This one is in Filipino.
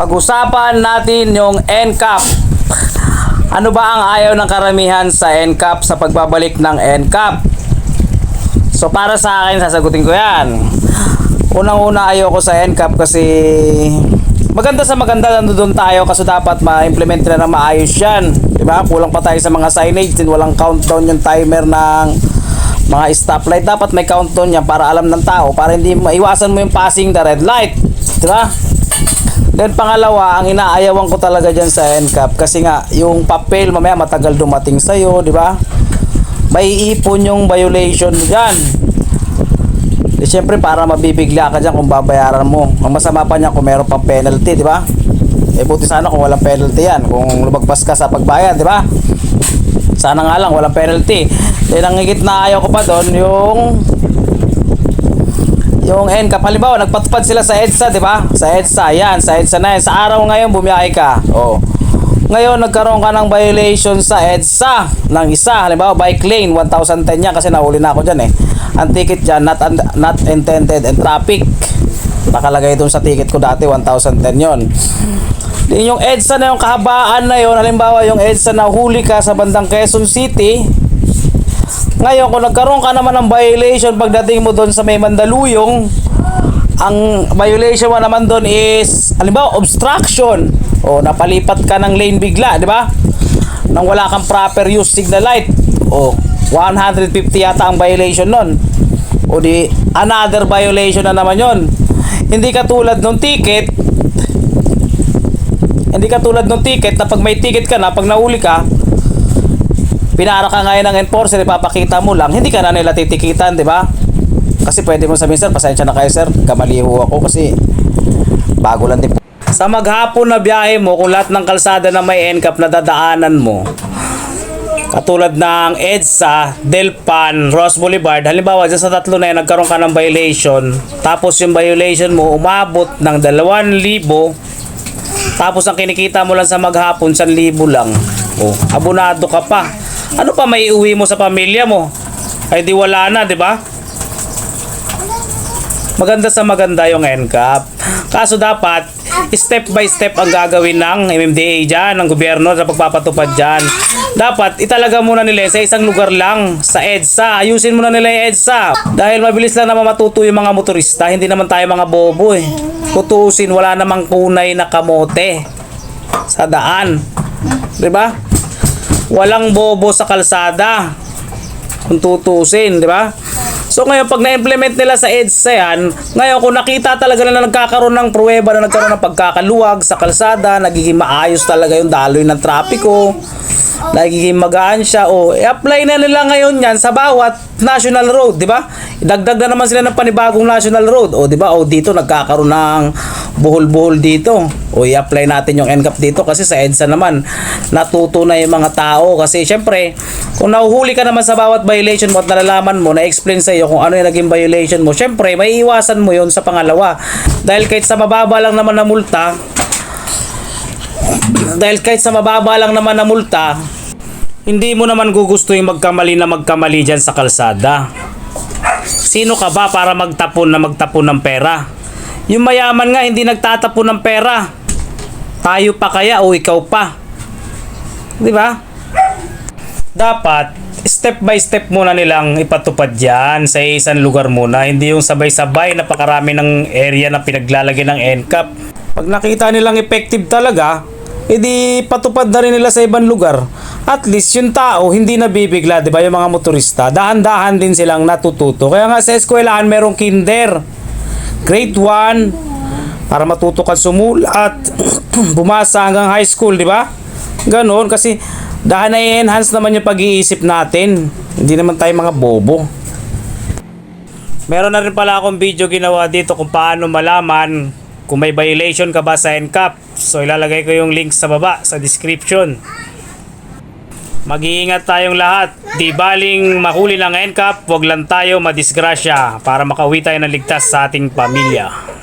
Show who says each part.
Speaker 1: Pag-usapan natin yung NCAP. Ano ba ang ayaw ng karamihan sa NCAP sa pagbabalik ng NCAP? So para sa akin, sasagutin ko yan. Unang-una ayaw ko sa NCAP kasi maganda sa maganda nandun tayo kasi dapat ma-implement na ng maayos yan. Diba? Kulang pa tayo sa mga signage din walang countdown yung timer ng mga stoplight. Dapat may countdown yan para alam ng tao para hindi maiwasan mo yung passing the red light. Diba? Then pangalawa, ang inaayawan ko talaga dyan sa NCAP kasi nga yung papel mamaya matagal dumating sa'yo, di ba? May ipon yung violation dyan. Di syempre para mabibigla ka dyan kung babayaran mo. Ang masama pa niya kung meron pang penalty, di ba? Eh buti sana kung walang penalty yan. Kung lumagpas ka sa pagbayad, di ba? Sana nga lang walang penalty. Then ang higit na ayaw ko pa doon yung yung NCAP, halimbawa, nagpatupad sila sa EDSA, di ba? Sa EDSA, yan, sa EDSA na yan. Sa araw ngayon, bumiyahe ka. Oh. Ngayon, nagkaroon ka ng violation sa EDSA ng isa. Halimbawa, bike lane, 1,010 yan kasi nahuli na ako dyan eh. Ang ticket dyan, not, un- not intended and traffic. Nakalagay doon sa ticket ko dati, 1,010 yon. Yung EDSA na yung kahabaan na yon, halimbawa yung EDSA na huli ka sa bandang Quezon City, ngayon, kung nagkaroon ka naman ng violation pagdating mo doon sa may Mandaluyong, ang violation mo naman doon is, halimbawa, obstruction. O, napalipat ka ng lane bigla, di ba? Nang wala kang proper use signal light. O, 150 yata ang violation nun. O di, another violation na naman yon. Hindi katulad ng ticket, hindi katulad ng ticket na pag may ticket ka na, pag nahuli ka, pinara ka ngayon ng enforcer, ipapakita mo lang, hindi ka na nila titikitan, di ba? Kasi pwede mo sabihin, sir, pasensya na kayo, sir, kamali ho ako kasi bago lang din. Sa maghapon na biyahe mo, kung lahat ng kalsada na may NCAP na dadaanan mo, katulad ng EDSA, Delpan, Ross Boulevard, halimbawa dyan sa tatlo na yan, nagkaroon ka ng violation, tapos yung violation mo umabot ng 2,000, tapos ang kinikita mo lang sa maghapon, 1,000 lang. Oh, abonado ka pa. Ano pa may uwi mo sa pamilya mo? Ay di wala na, di ba? Maganda sa maganda yung NCAP. Kaso dapat, step by step ang gagawin ng MMDA dyan, ng gobyerno sa pagpapatupad dyan. Dapat, italaga muna nila sa isang lugar lang, sa EDSA. Ayusin muna nila yung EDSA. Dahil mabilis lang naman matuto yung mga motorista, hindi naman tayo mga bobo eh. Tutusin, wala namang kunay na kamote sa daan. 'Di ba? Walang bobo sa kalsada. Kung tutusin, 'di ba? So ngayon pag na-implement nila sa EDSA yan, ngayon kung nakita talaga na nagkakaroon ng pruweba na nagkaroon ng pagkakaluwag sa kalsada, nagiging maayos talaga yung daloy ng trapiko, nagiging magaan siya, o i-apply na nila ngayon yan sa bawat national road, di ba? Idagdag na naman sila ng panibagong national road, o di ba? O dito nagkakaroon ng buhol-buhol dito. O i-apply natin yung NCAP dito kasi sa EDSA naman natuto na yung mga tao. Kasi syempre kung nahuhuli ka naman sa bawat violation mo at nalalaman mo na-explain sa iyo kung ano yung naging violation mo syempre may iwasan mo yon sa pangalawa. Dahil kahit sa mababa lang naman na multa dahil kahit sa mababa lang naman na multa hindi mo naman gugustuhin magkamali na magkamali dyan sa kalsada. Sino ka ba para magtapon na magtapon ng pera yung mayaman nga hindi nagtatapon ng pera tayo pa kaya o ikaw pa? 'Di ba? Dapat step by step muna nilang ipatupad yan sa isang lugar muna. Hindi yung sabay-sabay napakarami ng area na pinaglalagay ng NCAP. Pag nakita nilang effective talaga, edi patupad na rin nila sa ibang lugar. At least yung tao hindi nabibigla, 'di ba? Yung mga motorista, dahan-dahan din silang natututo. Kaya nga sa eskwelahan merong kinder. Grade 1 para matuto ka sumulat, bumasa hanggang high school, di ba? Ganon, kasi dahil na-enhance naman yung pag-iisip natin. Hindi naman tayo mga bobo. Meron na rin pala akong video ginawa dito kung paano malaman kung may violation ka ba sa NCAP. So ilalagay ko yung link sa baba sa description. Mag-iingat tayong lahat. Di baling mahuli ng NCAP, wag lang tayo madisgrasya para makauwi tayo ng ligtas sa ating pamilya.